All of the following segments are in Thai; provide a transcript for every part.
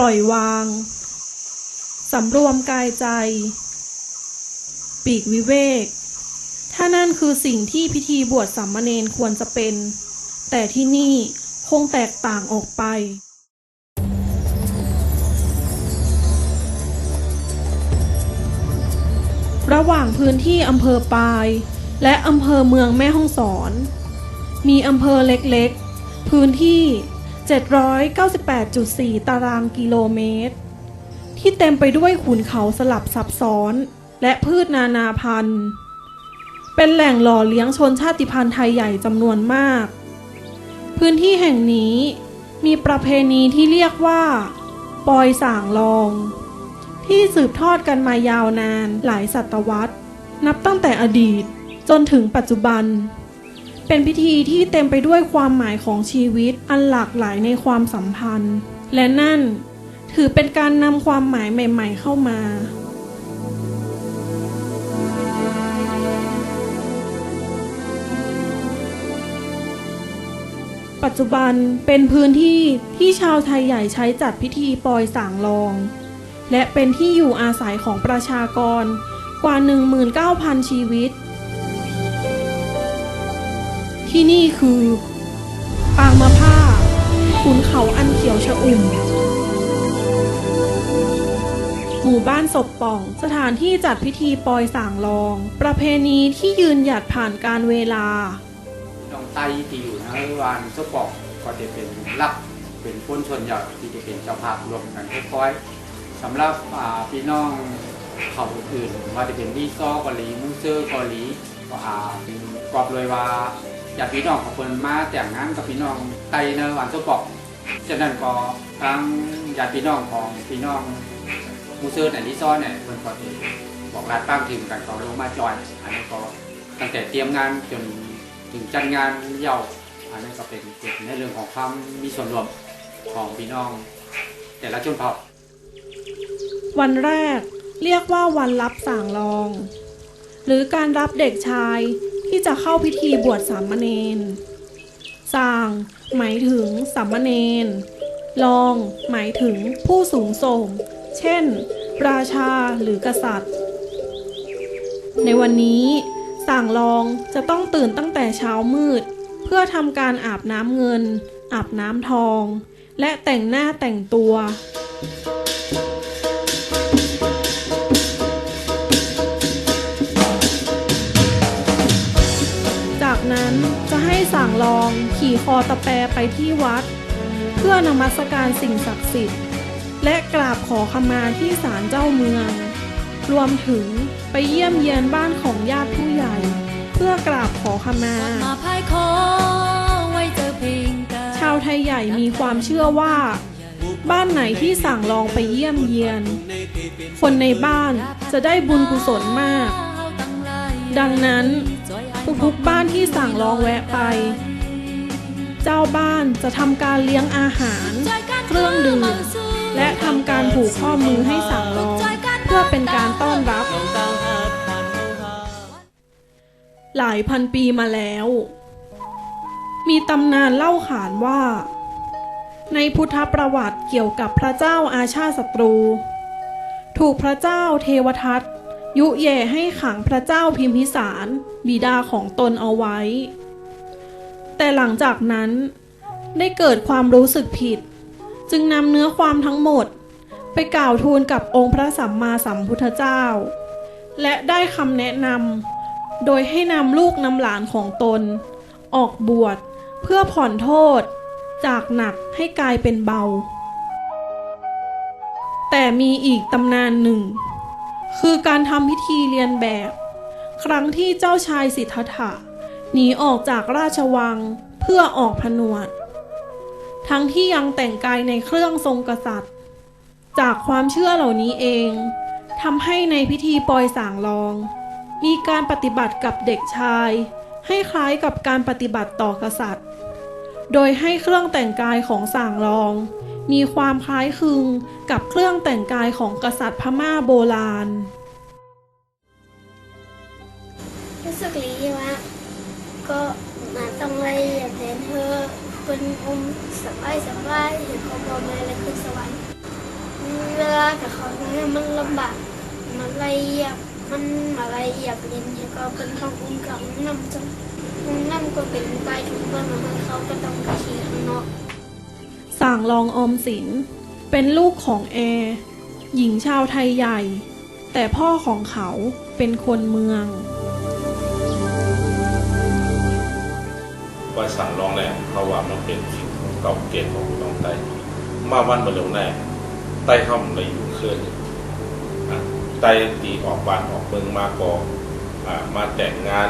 ปล่อยวาง สำรวมกายใจ ปีกวิเวก ถ้านั่นคือสิ่งที่พิธีบวชสามเณรควรจะเป็น แต่ที่นี่คงแตกต่างออกไประหว่างพื้นที่อำเภอปาย และอำเภอเมืองแม่ฮ่องสอน มีอำเภอเล็กๆ พื้นที่ 798.4 ตารางกิโลเมตร ที่เต็มไปด้วยขุนเขาสลับซับซ้อน และพืชนานาพันธุ์ เป็นแหล่งหล่อเลี้ยงชนชาติพันธุ์ไทยใหญ่จำนวนมาก พื้นที่แห่งนี้มีประเพณีที่เรียกว่า ปอยส่างลอง ที่สืบทอดกันมายาวนานหลายศตวรรษ นับตั้งแต่อดีตจนถึงปัจจุบัน เป็นพิธีที่เต็มไปด้วยความหมายของชีวิตอันหลากหลายในความสัมพันธ์ และนั่นถือเป็นการนำความหมายใหม่ ๆ เข้ามา ปัจจุบันเป็นพื้นที่ที่ชาวไทยใหญ่ใช้จัดพิธีปลอยสางลอง และเป็นที่อยู่อาศัยของประชากรกว่า 19,000 ชีวิต ที่นี่คือ ปางมะผ้าขุนเขาอันเขียวชะอุ่ม หมู่บ้านศพป่อง สถานที่จัดพิธีปลอยสางลอง ประเพณีที่ยืนหยัดผ่านการเวลาน้องไต้ที่อยู่นะวานเจ้าปอกก็จะเป็นรับเป็นพ้นชนใหญ่ที่จะเป็นเจ้าภาพรวมกันค่อยๆสำหรับพี่น้องเขาอื่นว่าจะเป็นลีซอกาหลีมูเซอร์กาหลีก็อ่ากรอบเลยว่า ญาติพี่น้องของคนมาแต่งงานกับพี่น้องไต้ในวันเจ้าปอกฉะนั้นก็ทั้งญาติพี่น้องของพี่น้องมูเซอร์ในลีซอเนี่ยเพิ่นก็จะบอกลาดป้งถึงกันก็ลงมาจอยอันนี้ก็ตั้งแต่เตรียมงานจนถึงจัดงานเย่าอันนี้ก็เป็นเป็นในเรื่องของความมีส่วนรวมของพี่น้อง แต่ละชนเผ่าวันแรกเรียกว่าวันรับสางลอง หรือการรับเด็กชาย ที่จะเข้าพิธีบวชสามเณรสางหมายถึงสามเณรลองหมายถึงผู้สูงส่ง เช่น ราชาหรือกษัตริย์ ในวันนี้สั่งลองจะต้องตื่นตั้งแต่เช้ามืด เพื่อทำการอาบน้ำเงิน อาบน้ำทอง และแต่งหน้าแต่งตัว ให้สั่งลองขี่คอตะแปรไปที่วัด เพื่อนมัสการสิ่งศักดิ์สิทธิ์ และกราบขอขมาที่ศาลเจ้าเมือง รวมถึงไปเยี่ยมเยียนบ้านของญาติผู้ใหญ่ เพื่อกราบขอขมากลับมาพ่ายคอไว้เจอเพลงกันชาวไทยใหญ่มีความเชื่อว่า บ้านไหนที่สั่งลองไปเยี่ยมเยียน คนในบ้านจะได้บุญกุศลมาก ดังนั้น ทุกๆบ้านที่สั่งลองแวะไป เจ้าบ้านจะทำการเลี้ยงอาหาร เครื่องดื่ม และทำการผูกข้อมือให้สั่งลอง เพื่อเป็นการต้อนรับ หลายพันปีมาแล้ว มีตำนานเล่าขานว่า ในพุทธประวัติเกี่ยวกับพระเจ้าอาชาศัตรู ถูกพระเจ้าเทวทัต ยุแย่ให้ขังพระเจ้าพิมพิสาร บิดาของตนเอาไว้ แต่หลังจากนั้นได้เกิดความรู้สึกผิด จึงนำเนื้อความทั้งหมด ไปกล่าวทูลกับองค์พระสัมมาสัมพุทธเจ้า และได้คำแนะนำโดยให้นำลูกนำหลานของตน ออกบวชเพื่อผ่อนโทษ จากหนักให้กลายเป็นเบา แต่มีอีกตำนานหนึ่ง คือการทำพิธีเรียนแบบ ครั้งที่เจ้าชายสิทธัตถะหนีออกจากราชวังเพื่อออกผนวด ทั้งที่ยังแต่งกายในเครื่องทรงกษัตริย์ จากความเชื่อเหล่านี้เองทำให้ในพิธีปลอยสางลอง มีการปฏิบัติกับเด็กชาย ให้คล้ายกับการปฏิบัติต่อกษัตริย์ โดยให้เครื่องแต่งกายของสางรอง มีความคล้ายคลึงกับเครื่องแต่งกายของกษัตริย์พม่าโบราณ รู้สึกดีว่าก็มาต้องไล่อย่างเนเธอคนอุ้มสบายสบายเห็นพ่อพ่อแม่และขึ้นสวรรค์เวลากับเขาเนี่ยมันลำบากมันละเอียดมันมาละเอียดเรียนเนี่ยก็เป็นทองอุ้มกับน้ำจังน้ำก็เป็นใต้ถุนบ้านมันเขาก็ต้องขี่ข้างนอก ส่างรองออมสิน เป็นลูกของแอร์หญิงชาวไทยใหญ่ แต่พ่อของเขาเป็นคนเมืองว่าสั่งร้องแน่เพราะว่ามันเป็นสิ่งเก่าเก่ของน้องไต้มาวันมาเร็วแน่ไต้เข้ามาอยู่เคลื่อนอ่ไต้ตีออกบ้านออกเมืองมาก่อมาแต่งงาน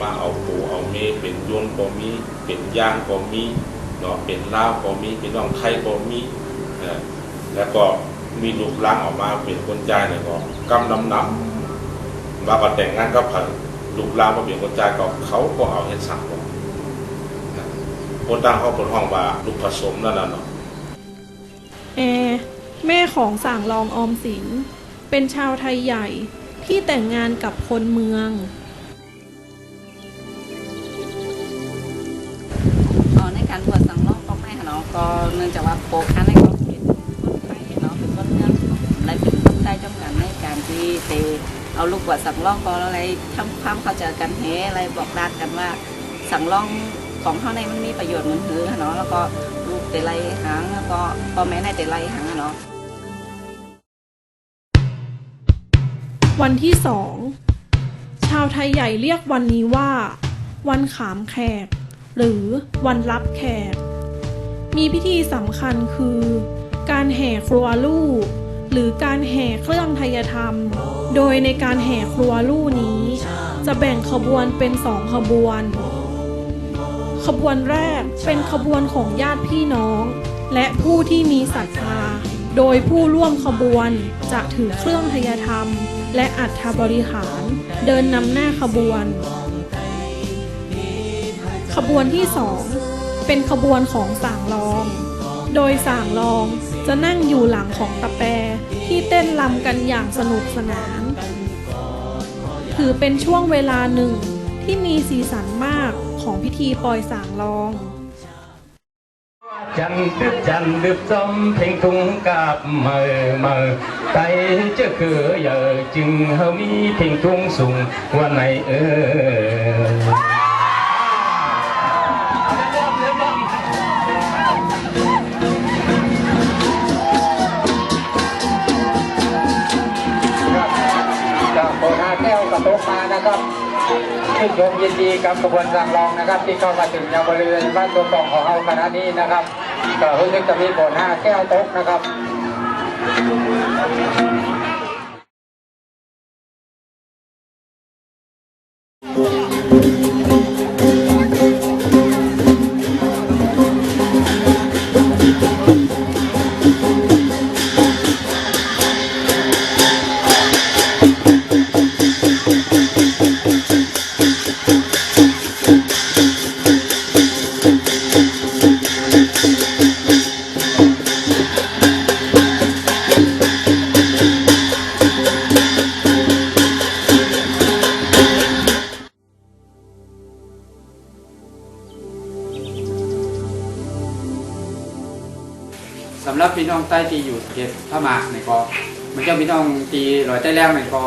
มาเอาปูเอาเมเป็นยวนก็มีเป็นย่างก็มี เนาะเป็นลาวก็มีเป็นน้องไทยก็มีเอ่อแล้วก็มีลูกหล้างออกมาเป็นคนจ่ายเนี่ยก็กำนำนับมาก็แต่งงานก็ผ่านลูกหล้างมาเป็นคนจ่ายก็เขาก็เอาเฮ็ดสั่งก่อนคนตั้งเขาเป็นห้องว่าลูกผสมนั่นน่ะเนาะแอร์แม่ของส่างรองออมสิน เป็นชาวไทยใหญ่ที่แต่งงานกับคนเมืองอ๋อในการบวช ก็เนื่องจากว่าโปรคันในก็เป็นคนไทยเนาะเป็นคนเมืองและเป็นคนใต้จำกันในการที่เตเอาลูกบวชสังล่อกก็อะไรทำความเข้าใจกันเฮอะไรบอกรักกันว่าสังล่องของเขาในมันมีประโยชน์เหมือนหือเนาะแล้วก็ลูกเตะไลหางแล้วก็พ่อแม่ในเตะไลหางเนาะวันที่สองชาวไทยใหญ่เรียกวันนี้ว่า วันขามแขก หรือวันรับแขก มีพิธีสำคัญคือ การแห่ครัวลู่หรือการแห่เครื่องไทยธรรม โดยในการแห่ครัวลู่นี้ จะแบ่งขบวนเป็นสองขบวน ขบวนแรกเป็นขบวนของญาติพี่น้อง และผู้ที่มีศรัทธา โดยผู้ร่วมขบวนจะถือเครื่องทยธรรม และอัฐบริหาร เดินนำหน้าขบวน ขบวนที่สอง เป็นขบวนของสางรอง โดยสางรองจะนั่งอยู่หลังของตะแปรที่เต้นรำกันอย่างสนุกสนาน ถือเป็นช่วงเวลาหนึ่งที่มีสีสันมากของพิธีปล่อยสางรอง Chăn đứt chăn đứt xóm thành thung cạp mờ mờ tay chưa cửa giờ chừng hơ mi thành thung sùng qua này ơi จาก ชื่นชมยินดีกับกระบวนการรองนะครับ ที่เข้ามาถึงยังบริเวณบ้านตัวตองของเราขณะนี้นะครับก็รู้สึกจะมีโบนาแก้วโต๊ะนะครับ็มันจะพี่น้องตีลอยใต้แรงเนี่ยก็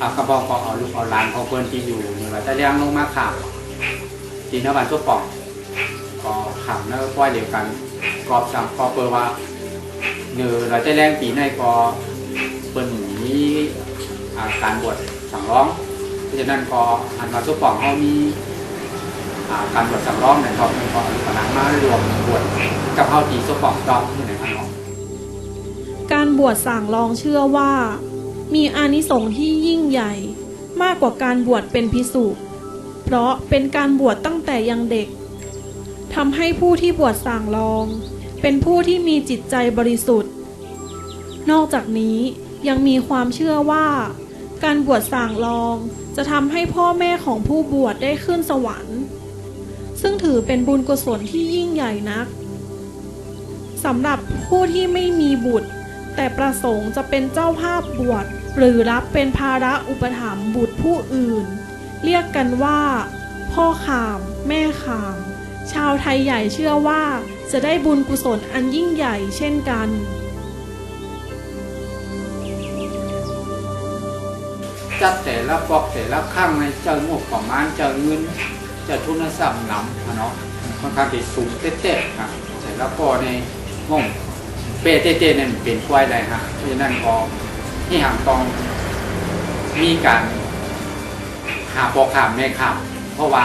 อากระบอกก็เอาลูกเอาหลานของเพื่อนที่อยู่ในลอยใต้แรงลงมาขามตีนวันทั่วปองก็ขามเนื้อป้อยเดียวกันกรอบสั่งก็เปิดว่าเนื้อลอยใต้แรงปีในก็เปิ้นมีอาการบวชสั่งร้องเพราะฉะนั้นก็อันมาทั่วปองเขามีอาการบวชสั่งร้องเนี่ยก็เป็นก็เอาลูกเอาหลานมารวมบวชกับเขาตีทั่วปองจอมที่ไหนครับ การบวชส่างรองเชื่อว่า มีอานิสงส์ที่ยิ่งใหญ่ มากกว่าการบวชเป็นพิสุเพราะเป็นการบวชตั้งแต่ยังเด็กทำให้ผู้ที่บวชส่างรอง เป็นผู้ที่มีจิตใจบริสุทธิ์ นอกจากนี้ยังมีความเชื่อว่า การบวชส่างรองจะทำให้พ่อแม่ของผู้บวชได้ขึ้นสวรรค์ ซึ่งถือเป็นบุญกุศลที่ยิ่งใหญ่นักสำหรับผู้ที่ไม่มีบุตร แต่ประสงค์จะเป็นเจ้าภาพบวชหรือรับเป็นภาระอุปถัมภ์บุตรผู้อื่น เรียกกันว่า พ่อขาม แม่ขาม ชาวไทยใหญ่เชื่อว่าจะได้บุญกุศลอันยิ่งใหญ่เช่นกันจัดแต่ละปอกแต่ละข้างในเจ้างบประมาณเจ้าเงินเจ้าทุนทรัพย์นำเนาะค่อนข้างที่สูงเต๊ะๆครับแต่ละปอในงบ เป้เต๊ะๆนั่นเป็นควายได้ฮะเพราะฉะนั้นก็ที่ห่างตองมีการหาปอกขามแม่ขามเพราะว่า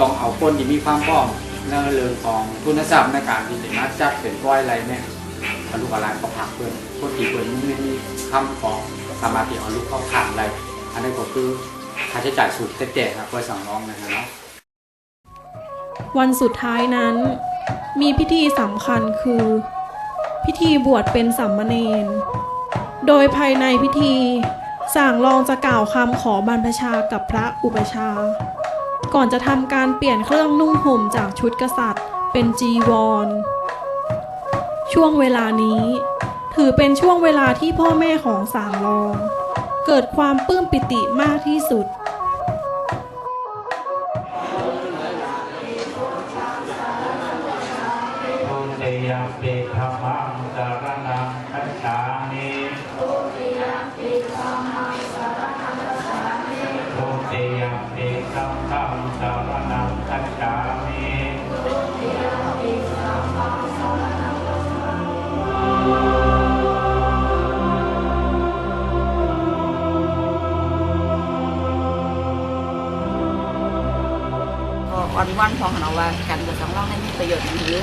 ต้องเอาคนที่มีความพร้อมในเรื่องของทุนทรัพย์ในการที่จะมาจัดเป็นควายอะไรเนี่ยอลูกอะไรก็ผักเพื่อนคนที่เพื่อนไม่มีคำของสามารถที่เอาลูกเข้าทางได้อันนี้ก็คือค่าใช้จ่ายสูงเจ๊ๆครับเพื่อสั่งร้องนะฮะเนาะวันสุดท้ายนั้น มีพิธีสำคัญคือ พิธีบวชเป็นสัมมเนนโดยภายในพิธีสั่งรองจะกล่าวคำขอบรรพชากับพระอุปชา ก่อนจะทำการเปลี่ยนเครื่องนุ่งห่มจากชุดกษัตริย์เป็นจีวร ช่วงเวลานี้ ถือเป็นช่วงเวลาที่พ่อแม่ของสางรอง เกิดความปลื้มปิติมากที่สุด ก็อ่อนวันพองเราว่าการบวชสังรองให้มีประโยชน์อย่างนี้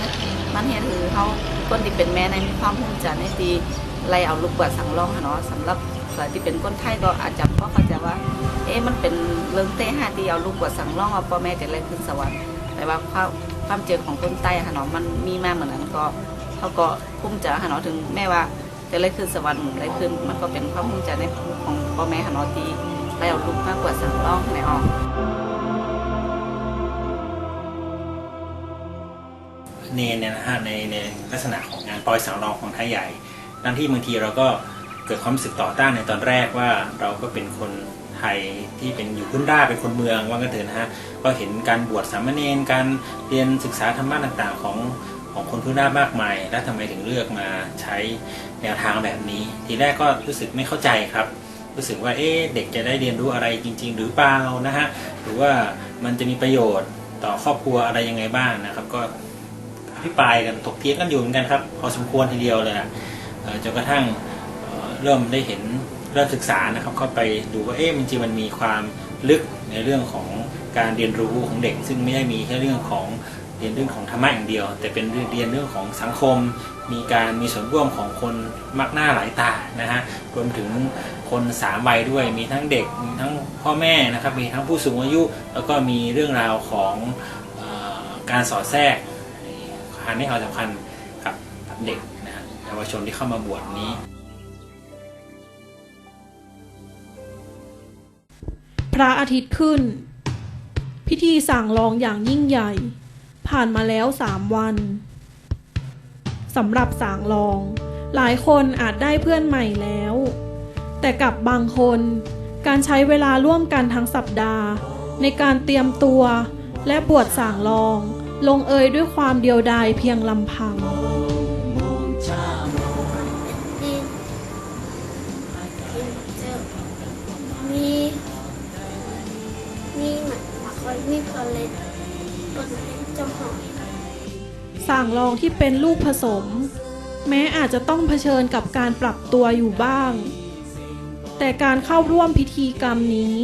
มันเห็นถือเขาคนที่เป็นแม่ในมีความภูมิใจในตีไล่เอาลูกบวชสังรองเนาะสำหรับที่เป็นคนไทยก็อาจจะเพราะเขาใจะว่า เอ๊ะมันเป็นเรื่องเต้ห้าที่เอาลูกบวชสังรองเอาพ่อแม่จะไล่ขึ้นสวรรค์แต่ว่าความความเจอของคนใต้ค่ะเนาะมันมีมาเหมือนนั้นก็เขาก็ภูมิใจค่ะเนาะถึงแม่ว่าจะไล่ขึ้นสวรรค์ไล่ขึ้น มันก็เป็นความภูมิใจในของพ่อแม่ค่ะเนาะที่ไล่เอาลูกมากกว่าสังรองในออก เนนเนี่ยนะฮะในในลักษณะของงานปล่อยสังรองของไทยใหญ่ดังที่บางทีเราก็เกิดความรู้สึกต่อต้านในตอนแรกว่าเราก็เป็นคนไทยที่เป็นอยู่พื้นราบเป็นคนเมืองว่ากันเถอะนะฮะก็เห็นการบวชสามเณรการเรียนศึกษาธรรมะต่างๆ ของของคนพื้นราบมากมาย แล้วทำไมถึงเลือกมาใช้แนวทางแบบนี้ ทีแรกก็รู้สึกไม่เข้าใจครับ รู้สึกว่าเอ๊ะเด็กจะได้เรียนรู้อะไรจริง ๆ หรือเปล่านะฮะหรือว่ามันจะมีประโยชน์ต่อครอบครัวอะไรยังไงบ้างนะครับ ก็ อภิปรายกันถกเถียงกันอยู่เหมือนกันครับพอสมควรทีเดียวเลยอะจนกระทั่งเริ่มได้เห็นเริ่มศึกษานะครับเข้าไปดูว่าเอ๊ะจริงมันมีความลึกในเรื่องของการเรียนรู้ของเด็ก ซึ่งไม่ได้มีแค่เรื่องของเรียนเรื่องของธรรมะอย่างเดียว แต่เป็นเรียนเรื่องของสังคม มีการมีส่วนร่วมของคนมากหน้าหลายตานะฮะรวมถึงคนสามวัยด้วยมีทั้งเด็กมีทั้งพ่อแม่นะครับมีทั้งผู้สูงอายุ แล้วก็มีเรื่องราวของอการสอดแทรก การให้ความสำคัญกับเด็กนะฮะเยาวชนที่เข้ามาบวชนี้ พระอาทิตย์ขึ้น พิธีสั่งรองอย่างยิ่งใหญ่ ผ่านมาแล้วสามวันสำหรับสางรอง หลายคนอาจได้เพื่อนใหม่แล้ว แต่กับบางคน การใช้เวลาร่วมกันทั้งสัปดาห์ ในการเตรียมตัวและบวชสางรอง ลงเอยด้วยความเดียวดายเพียงลำพัง มีมีหมาคอยมีพอเล็ตต้นจ้าหอยสั่งรองที่เป็นลูกผสม แม้อาจจะต้องเผชิญกับการปรับตัวอยู่บ้าง แต่การเข้าร่วมพิธีกรรมนี้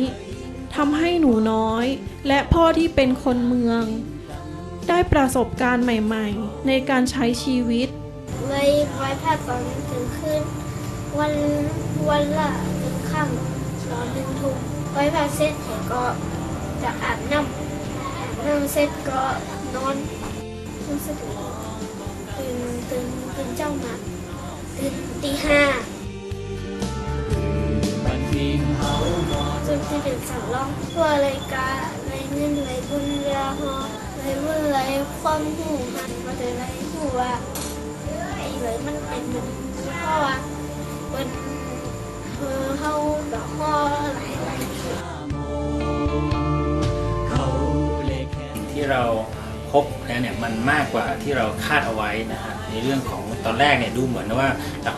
ทำให้หนูน้อย และพ่อที่เป็นคนเมือง ได้ประสบการณ์ใหม่ๆ ในการใช้ชีวิตเลยไว้ผ้าตอนถึงคืนวันวันละถึงค่ำตอนหนึ่งทุ่มไว้ผ้าเสร็จก็จะอาบน้ำอาบน้ำเสร็จก็นอนรู้สึกตื่นตื่นตื่นเจ้ามาตื่นตีห้าจนที่เป็นสำรองเพื่ออะไรกาอะไรเงินอะไรบุญเรือหอ อะไรบุญอะไรความหูหันมาแต่อะไรหูว่าไอ้เลยมันเป็นเหมือนเพราะว่าเป็นเออเขาดอกพ่อหลายหลายๆที่เราพบแล้วเนี่ยมันมากกว่าที่เราคาดเอาไว้นะฮะในเรื่องของตอนแรกเนี่ยดูเหมือนว่า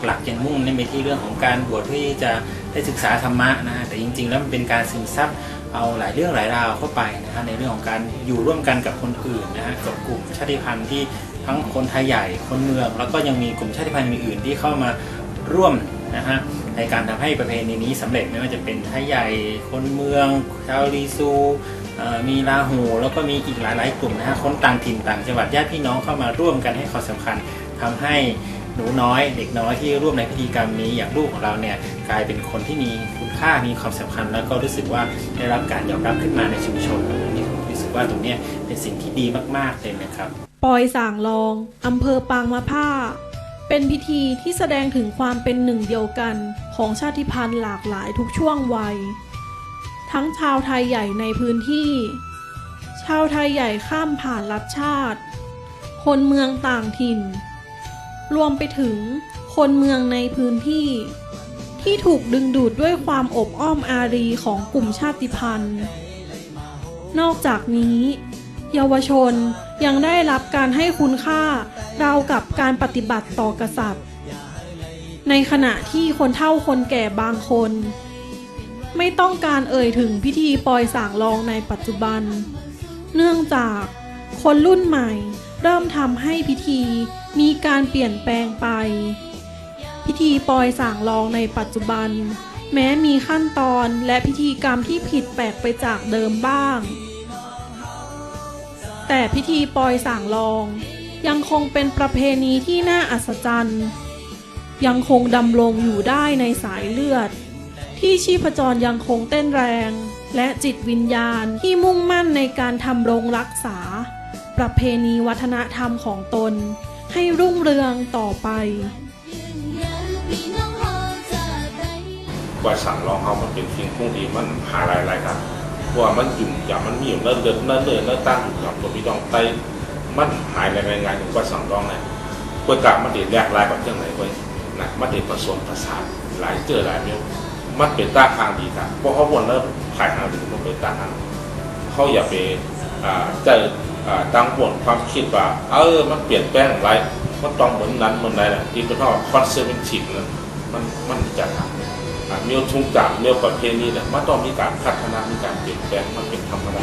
หลักๆยังมุ่งเน้นไปที่เรื่องของการบวชเพื่อที่จะได้ศึกษาธรรมะนะฮะแต่จริง ๆ แล้วมันเป็นการซึมซับ เอาหลายเรื่องหลายราวเข้าไปนะฮะในเรื่องของการอยู่ร่วมกันกับคนอื่นนะฮะกับกลุ่มชาติพันธุ์ที่ทั้งคนไทยใหญ่คนเมือง แล้วก็ยังมีกลุ่มชาติพันธุ์อื่นที่เข้ามาร่วมนะฮะในการทำให้ประเพณีนี้สำเร็จไม่ว่าจะเป็นไทยใหญ่คนเมืองชาวลีซูมีลาหู แล้วก็มีอีกหลายๆกลุ่มนะฮะคนต่างถิ่นต่างจังหวัดญาติพี่น้องเข้ามาร่วมกันให้ความสำคัญทำให้หนูน้อยเด็กน้อยที่ร่วมในพิธีกรรมนี้อย่างลูกของเราเนี่ยกลายเป็นคนที่มี ค่ามีความสำคัญแล้วก็รู้สึกว่าได้รับการยอมรับขึ้นมาในชุมชนนนี้ผมรู้สึกว่าตรงนี้เป็นสิ่งที่ดีมากๆเลยนะครับปอยสางลองอำเภอปางมะผ้า เป็นพิธีที่แสดงถึงความเป็นหนึ่งเดียวกันของชาติพันธุ์หลากหลายทุกช่วงวัย ทั้งชาวไทยใหญ่ในพื้นที่ ชาวไทยใหญ่ข้ามผ่านรัฐชาติ คนเมืองต่างถิ่น รวมไปถึงคนเมืองในพื้นที่ ที่ถูกดึงดูดด้วยความอบอ้อมอารีของกลุ่มชาติพันธุ์ นอกจากนี้ เยาวชนยังได้รับการให้คุณค่าราวกับการปฏิบัติต่อกษัตริย์ ในขณะที่คนเฒ่าคนแก่บางคน ไม่ต้องการเอ่ยถึงพิธีปล่อยสางรองในปัจจุบัน เนื่องจากคนรุ่นใหม่เริ่มทำให้พิธีมีการเปลี่ยนแปลงไป พิธีปล่อยสางรองในปัจจุบัน แม้มีขั้นตอนและพิธีกรรมที่ผิดแปลกไปจากเดิมบ้าง แต่พิธีปล่อยสางรอง ยังคงเป็นประเพณีที่น่าอัศจรรย์ ยังคงดำรงอยู่ได้ในสายเลือด ที่ชีพจรยังคงเต้นแรง และจิตวิญญาณที่มุ่งมั่นในการทำรงรักษา ประเพณีวัฒนธรรมของตน ให้รุ่งเรืองต่อไป ปล่อยสั่งรองเขามันเป็นสิ่งที่ดีมันหาหลายรายครับเพราะว่ามันยุ่งอย่างมันมีอยู่เนิ่นเดินเนิ่นเดินเนิ่นตั้งอยู่กับตัวพี่น้องไตมันหายในงานถึงปล่อยสั่งรองเลยกวยกะมันเด็ดแรกลายแบบเจ้าไหนกวยนะมันเด็ดผสมผสานหลายเจอหลายเมียมันเป็นต้าทางดีครับเพราะเขาวนแล้วขายทางดีมันเป็นต้าทางเขาอย่าไปเจอตั้งหวงความคิดว่า เออมันเปลี่ยนแปลงอะไรมันต้องเหมือนนั้นเหมือนใดนะที่เป็นเท่าคอนเซอร์เวนทีฟนะมันมันจะทำ มีชุ่มจามมีประเพณีเนี่ยมันต้องมีการพัฒนามีการเปลี่ยนแปลงมันเป็นธรรมดา